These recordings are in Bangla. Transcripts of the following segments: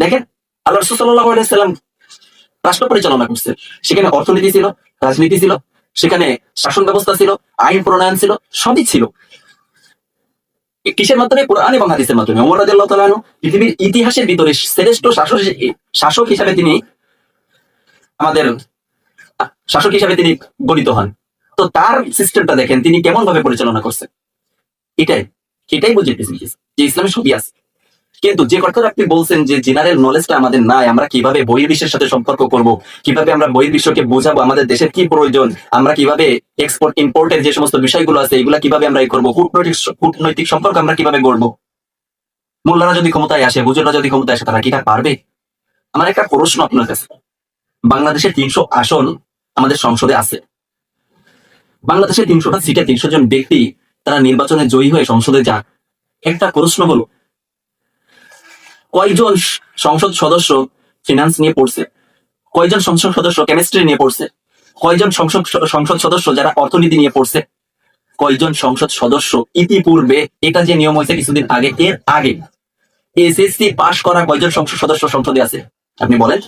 দেখেন, আল্লাহ রসুল্লাহাম রাষ্ট্র পরিচালনা করছে। সেখানে অর্থনীতি ছিল, রাজনীতি ছিল, সেখানে শাসন ব্যবস্থা ছিল, আইন প্রণয়ন ছিল, সবই ছিল। কিসের মাধ্যমে? কোরআন এবং হাদিসের মাধ্যমে। ওমর রাদিয়াল্লাহু তাআলা পৃথিবীর ইতিহাসের ভিতরে শ্রেষ্ঠ শাসক শাসক হিসাবে তিনি আমাদের শাসক হিসাবে তিনি গণিত হন। তো তার সিস্টেমটা দেখেন, তিনি কেমন ভাবে পরিচালনা করছেন? এটাই এটাই বুঝেতেছি যে ইসলামে সবই আছে। কিন্তু যে কথাটা আপনি বলছেন যে জেনারেল নলেজটা আমাদের নাই, আমরা কীভাবে বহির্বিশ্বের সাথে সম্পর্ক করব? কীভাবে আমরা বহির্বিশ্বকে বোঝাবো? আমাদের দেশের কি প্রয়োজন? আমরা কীভাবে এক্সপোর্ট ইম্পোর্টের যে সমস্ত বিষয়গুলো আছে, এগুলা কীভাবে আমরা করব? কূটনৈতিক কূটনৈতিক সম্পর্ক আমরা কীভাবে গড়বো? মোল্লারা যদি ক্ষমতায় আসে, হুজুররা যদি ক্ষমতায় আসে, তারা কি পারবে? আমার একটা প্রশ্ন আপনার কাছে। বাংলাদেশের তিনশো আসন আমাদের সংসদে আছে। বাংলাদেশের তিনশোটা সিটে তিনশো জন ব্যক্তি তারা নির্বাচনে জয়ী হয়ে সংসদে যাক। একটা প্রশ্ন হলো কয়জন সংসদ সদস্য ফিনান্স নিয়ে পড়ছে? কয়জন সংসদ সদস্য কেমিস্ট্রি নিয়ে পড়ছে? কয়জন সংসদ সংসদ সদস্য যারা অর্থনীতি নিয়ে পড়ছে? কয়জন সংসদ সদস্য ইতিপূর্বে এটা যে নিয়ম হয়েছে কিছুদিন আগে, এর আগে। এসএসসি পাশ করা কয়জন সংসদ সদস্য সংসদে আছে? আপনি বলেন।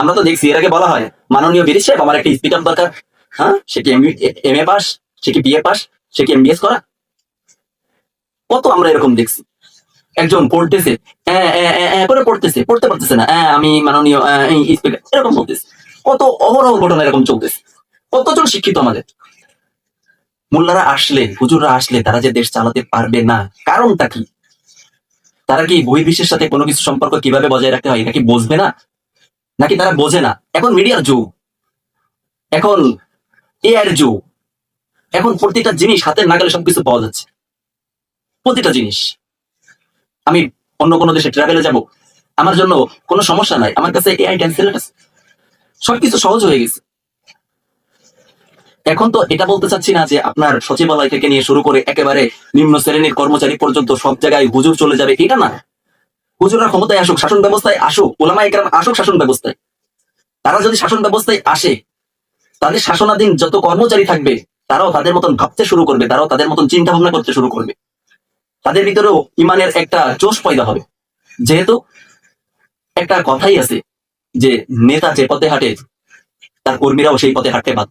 আমরা তো দেখছি, এর আগে বলা হয়, মাননীয় বিরিশ সাহেব, আমার একটা স্পিকার দরকার। হ্যাঁ? সে কি এম এ পাস সে কি বিএ পাস সে কি এমবিএস করা? কত আমরা এরকম দেখছি? একজন পড়তেছে করে পড়তেছে, পড়তে পারতেছে না আমি মাননীয় এরকম বলতেছে। কত অহরহ ঘটনা এরকম চলতেছে। কতজন শিক্ষিত আমাদের? মোল্লারা আসলে হুজুররা আসলে, তারা যে দেশ চালাতে পারবে না, কারণটা কি? তারা কি বহির্বিশ্বের সাথে কোনো কিছু সম্পর্ক কীভাবে বজায় রাখতে হয়, এটা কি বুঝবে না? নাকি তারা বোঝে না? এখন মিডিয়ার যুগ। এখন এআর যুগ। এখন প্রতিটা জিনিস হাতের নাগালে সবকিছু পাওয়া যাচ্ছে। প্রতিটা জিনিস। আমি অন্য কোনো দেশে ট্রাভেলে যাব, আমার জন্য কোনো সমস্যা নাই, আমার কাছে এআই ট্রান্সলেট আছে। সবকিছু সহজ হয়ে গেছে। এখন তো এটা বলতে চাচ্ছি না যে আপনার সচিবালয় থেকে নিয়ে শুরু করে একেবারে নিম্ন শ্রেণির কর্মচারী পর্যন্ত সব জায়গায় হুজুর চলে যাবে, এটা না। হুজুররা ক্ষমতায় আসুক, শাসন ব্যবস্থায় আসুক, ওলামা একরাম আসুক শাসন ব্যবস্থায়। তারা যদি শাসন ব্যবস্থায় আসে, তাদের শাসনাধীন যত কর্মচারী থাকবে, তারাও তাদের মতন ভাবতে শুরু করবে, তারাও তাদের মতন চিন্তা ভাবনা করতে শুরু করবে। তাদের ভিতরেও ইমানের একটা জোশ পয়দা হবে। যেহেতু একটা কথাই আছে যে, নেতা যে পথে হাঁটে, তার কর্মীরাও সেই পথে হাঁটতে বাধ্য।